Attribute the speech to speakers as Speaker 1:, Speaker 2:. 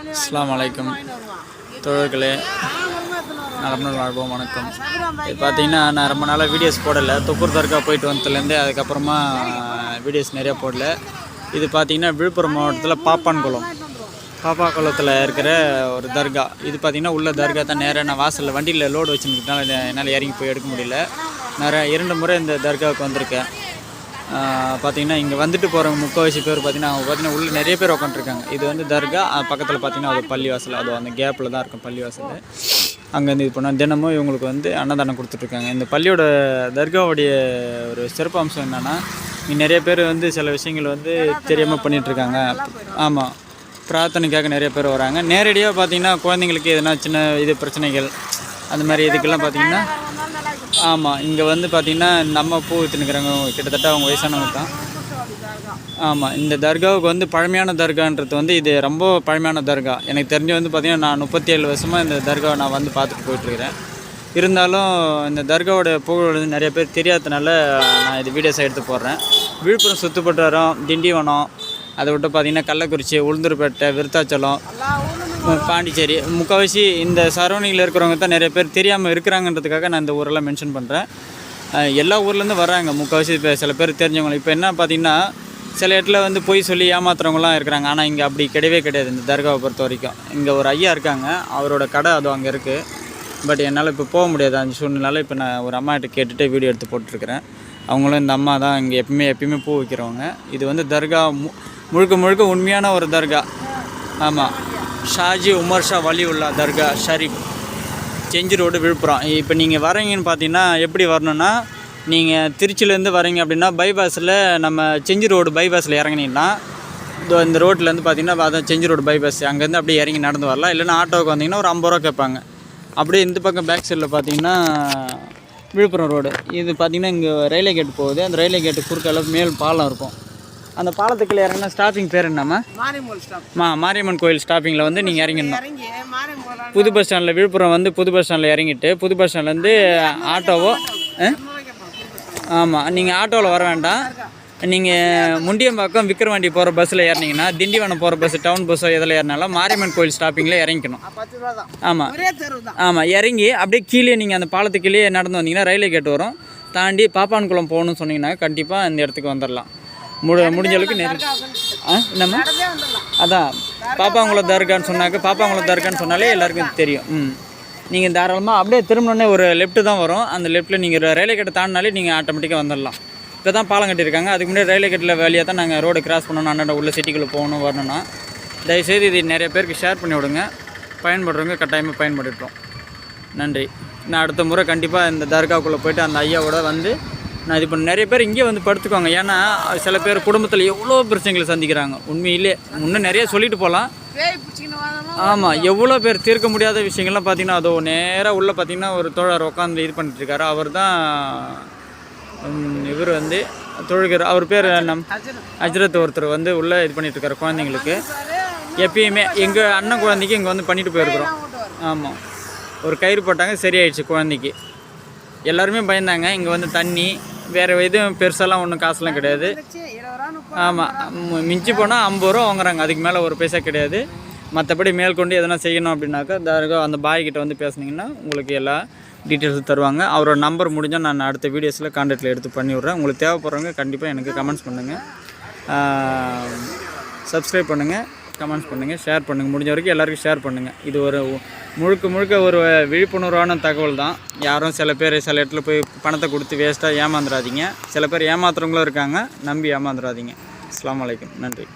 Speaker 1: அஸ்லாம் வலைக்கம் தோழர்களே நலமுடன் வாழ்வோம் வணக்கம். இது பார்த்தீங்கன்னா நான் ரொம்ப நாளாக வீடியோஸ் போடலை. தொக்கூர் தர்கா போயிட்டு வந்ததுலேருந்து அதுக்கப்புறமா வீடியோஸ் நிறையா போடல. இது பார்த்தீங்கன்னா விழுப்புரம் மாவட்டத்தில் பாப்பான்குளம். பாப்பாக்குளத்தில் இருக்கிற ஒரு தர்கா. இது பார்த்தீங்கன்னா உள்ள தர்கா தான் நேராக நான் வாசலில் வண்டியில் லோடு வச்சுருக்கனால என்னால் இறங்கி போய் எடுக்க முடியல. நிறைய இரண்டு முறை இந்த தர்காவுக்கு வந்திருக்கேன். பார்த்தீங்கன்னா இங்கே வந்துட்டு போகிறவங்க முக்கால்வாசி பேர் பார்த்தீங்கன்னா அவங்க பார்த்தீங்கன்னா உள்ள நிறைய பேர் உட்காந்துருக்காங்க இது வந்து தர்கா பக்கத்தில் பார்த்தீங்கன்னா அது பள்ளிவாசல் அது அந்த கேப்பில் தான் இருக்கும் பள்ளிவாசல். அங்கேருந்து இது பண்ணால் தினமும் இவங்களுக்கு வந்து அன்னதானம் கொடுத்துட்ருக்காங்க. இந்த பள்ளியோட தர்காவுடைய ஒரு சிறப்பு அம்சம் என்னென்னா இங்கே நிறைய பேர் வந்து சில விஷயங்கள் வந்து தெரியாமல் பண்ணிகிட்ருக்காங்க ஆமாம் பிரார்த்தனைக்காக நிறைய பேர் வராங்க. நேரடியாக பார்த்தீங்கன்னா குழந்தைங்களுக்கு எதனா சின்ன இது பிரச்சனைகள் அந்த மாதிரி இதுக்கெல்லாம் பார்த்தீங்கன்னா ஆமாம் இங்கே வந்து பார்த்தீங்கன்னா நம்ம பூ விற்றுனுக்குறாங்க கிட்டத்தட்ட அவங்க வயசானவங்க தான். ஆமாம் இந்த தர்காவுக்கு வந்து பழமையான தர்கான்றது வந்து இது ரொம்ப பழமையான தர்கா. எனக்கு தெரிஞ்சு வந்து பார்த்தீங்கன்னா நான் முப்பத்தி ஏழு வருஷமாக இந்த தர்காவை நான் வந்து பார்த்துட்டு போயிட்டுருக்கிறேன். இருந்தாலும் இந்த தர்காவோட புகழ் வந்து நிறைய பேர் தெரியாததுனால நான் இது வீடியோஸ் எடுத்து போடுறேன். விழுப்புரம் சுற்றுப்பட்டாரம் திண்டிவனம் அதை விட்டு பார்த்தீங்கன்னா கள்ளக்குறிச்சி உளுந்தூர்பேட்டை விருத்தாச்சலம். பாண்டிச்சேரி. முக்கால்வாசி இந்த சரௌண்டிங்கில் இருக்கிறவங்க தான் நிறைய பேர் தெரியாமல் இருக்கிறாங்கன்றதுக்காக நான் இந்த ஊரெல்லாம் மென்ஷன் பண்ணுறேன் எல்லா ஊர்லேருந்து வர்றாங்க முக்கால்வாசி இப்போ சில பேர் தெரிஞ்சவங்க. இப்போ என்ன பார்த்தீங்கன்னா சில இடத்துல வந்து பொய் சொல்லி ஏமாத்துறவங்களாம் இருக்கிறாங்க ஆனால் இங்கே அப்படி கிடையவே கிடையாது. இந்த தர்காவை பொறுத்த வரைக்கும். இங்கே ஒரு ஐயா இருக்காங்க. அவரோட கடை அது அங்கே இருக்குது பட் என்னால் இப்போ போக முடியாது. அந்த சூழ்நிலை இப்போ நான் ஒரு அம்மாகிட்ட கேட்டுட்டு வீடியோ எடுத்து போட்டிருக்கிறேன். அவங்களும் இந்த அம்மா தான் இங்கே எப்பயுமே எப்பயுமே பூ வைக்கிறவங்க. இது வந்து தர்கா மு முழுக்க முழுக்க உண்மையான ஒரு தர்கா. ஆமாம் ஷாஜி உமர் ஷா வலியுல்லா தர்கா ஷரீப் செஞ்சி ரோடு விழுப்புரம். இப்போ நீங்கள் வரீங்கன்னு பார்த்தீங்கன்னா எப்படி வரணும்னா நீங்கள் திருச்சியிலேருந்து வரீங்க அப்படின்னா பைபாஸில் நம்ம செஞ்சி ரோடு பைபாஸில் இறங்குனீங்கன்னா இந்த ரோட்லேருந்து பார்த்தீங்கன்னா அதான் செஞ்சி ரோடு பைபாஸ் அங்கேருந்து அப்படியே இறங்கி நடந்து வரலாம். இல்லைன்னா ஆட்டோவுக்கு வந்தீங்கன்னா ஒரு ஐம்பது ரூபா கேட்பாங்க. அப்படியே இந்த பக்கம் பேக் சைடில் பார்த்தீங்கன்னா விழுப்புரம் ரோடு. இது பார்த்தீங்கன்னா இங்கே ரயில்வே கேட் போகுது. அந்த ரயில்வே கேட்டு அளவுக்கு மேல் பாலம் இருக்கும். அந்த பாலத்துக்குள்ள இறங்கினா ஸ்டாப்பிங் பேர் என்னம்மா மா மாரியம்மன் கோயில் ஸ்டாப்பிங்கில் வந்து நீங்கள் இறங்கிடணும் புது பஸ் ஸ்டாண்டில் விழுப்புரம் வந்து புது பஸ் ஸ்டாண்டில் இறங்கிட்டு புது பஸ் ஸ்டாண்ட்லேருந்து ஆட்டோவோ ஆமாம் நீங்கள் ஆட்டோவில் வர வேண்டாம் நீங்கள் முண்டியம்பாக்கம் விக்கிரவாண்டி போகிற பஸ்ஸில் ஏறினீங்கன்னா திண்டிவனம் போகிற பஸ் டவுன் பஸ்ஸோ எதில் ஏறினாலும் மாரியம்மன் கோயில் ஸ்டாப்பிங்கில் இறங்கிக்கணும் ஆமாம் ஆமாம் இறங்கி அப்படியே கீழே நீங்கள் அந்த பாலத்துக்கு கீழே நடந்து வந்தீங்கன்னா ரயில்வே கேட் வரும் தாண்டி பாப்பான்குளம் போகணும்னு சொன்னீங்கன்னா கண்டிப்பாக இந்த இடத்துக்கு வந்துடலாம் முடி முடிஞ்ச அளவுக்கு நெரு ஆ என்னம்மா? அதான். பாப்பாங்குளம் தர்கான்னு சொன்னாக்க பாப்பாங்குளம் தர்கான்னு சொன்னாலே எல்லாருக்கும் தெரியும். ம். நீங்கள் தாராளமாக அப்படியே திரும்பினோடனே ஒரு லெஃப்ட்டு தான் வரும். அந்த லெஃப்ட்டில் நீங்கள் ரயில்வே கேட்டை தாண்டினாலே நீங்கள் ஆட்டோமேட்டிக்காக வந்துடலாம். இப்போ தான் பாலம் கட்டியிருக்காங்க. அதுக்கு முன்னாடி ரயில்வே கேட்டில் வழியாக தான் நாங்கள் ரோடு கிராஸ் பண்ணணும் அண்ணாண்ட உள்ள சிட்டிக்குள்ளே போகணும் வரணும்னா. தயவுசெய்து இது நிறைய பேருக்கு ஷேர் பண்ணி விடுங்க. பயன்படுறவங்க கட்டாயமாக பயன்படுத்துகிறோம் நன்றி. நான் அடுத்த முறை கண்டிப்பாக இந்த தர்காவுக்குள்ளே போயிட்டு அந்த ஐயாவோட வந்து நான் இது பண்ண நிறைய பேர் இங்கே வந்து படுத்துக்கோங்க ஏன்னா சில பேர் குடும்பத்தில் எவ்வளோ பிரச்சனைகளை சந்திக்கிறாங்க. உண்மையிலே இன்னும் நிறைய சொல்லிட்டு போகலாம். ஆமாம் எவ்வளோ பேர் தீர்க்க முடியாத விஷயங்கள்லாம் பார்த்தீங்கன்னா அதோ நேராக உள்ளே பார்த்தீங்கன்னா ஒரு தோழர் உட்காந்து இது பண்ணிட்டு இருக்காரு. அவர் தான் இவர் வந்து தொழுகர் அவர் பேர் நம் அஜரத் ஒருத்தர் வந்து உள்ளே இது பண்ணிட்டு இருக்காரு குழந்தைங்களுக்கு. எப்பயுமே எங்கள் அண்ணன் குழந்தைக்கு இங்கே வந்து பண்ணிட்டு போயிருக்கிறோம். ஆமாம் ஒரு கயிறு போட்டாங்க சரியாயிடுச்சு குழந்தைக்கு. எல்லாருமே பயந்தாங்க. இங்கே வந்து தண்ணி வேறு எதுவும் பெருசாலாம் ஒன்றும் காசுலாம் கிடையாது. ஆமாம் மிஞ்சி போனால் ஐம்பது ரூபா வாங்குறாங்க. அதுக்கு மேலே ஒரு பைசா கிடையாது. மற்றபடி மேற்கொண்டு எதனா செய்யணும் அப்படின்னாக்கா தாராக அந்த பாய்கிட்ட வந்து பேசுனீங்கன்னா உங்களுக்கு எல்லா டீட்டெயில்ஸும் தருவாங்க. அவரோட நம்பர் முடிஞ்சால் நான் அடுத்த வீடியோஸில் கான்டாக்டில் எடுத்து பண்ணிவிட்றேன் உங்களுக்கு தேவைப்படுறவங்க கண்டிப்பாக எனக்கு கமெண்ட்ஸ் பண்ணுங்கள் சப்ஸ்கிரைப் பண்ணுங்கள் கமெண்ட்ஸ் பண்ணுங்கள் ஷேர் பண்ணுங்கள் முடிஞ்ச வரைக்கும் எல்லாருக்கும் ஷேர் பண்ணுங்கள் இது ஒரு முழுக்க முழுக்க ஒரு விழிப்புணர்வான தகவல் தான் யாரும் சில பேர் சில இடத்துல போய் பணத்தை கொடுத்து வேஸ்ட்டாக ஏமாந்துடாதீங்க சில பேர் ஏமாத்துறவங்களும் இருக்காங்க. நம்பி ஏமாந்துடாதீங்க அஸ்ஸலாமு வலைக்கம் நன்றி.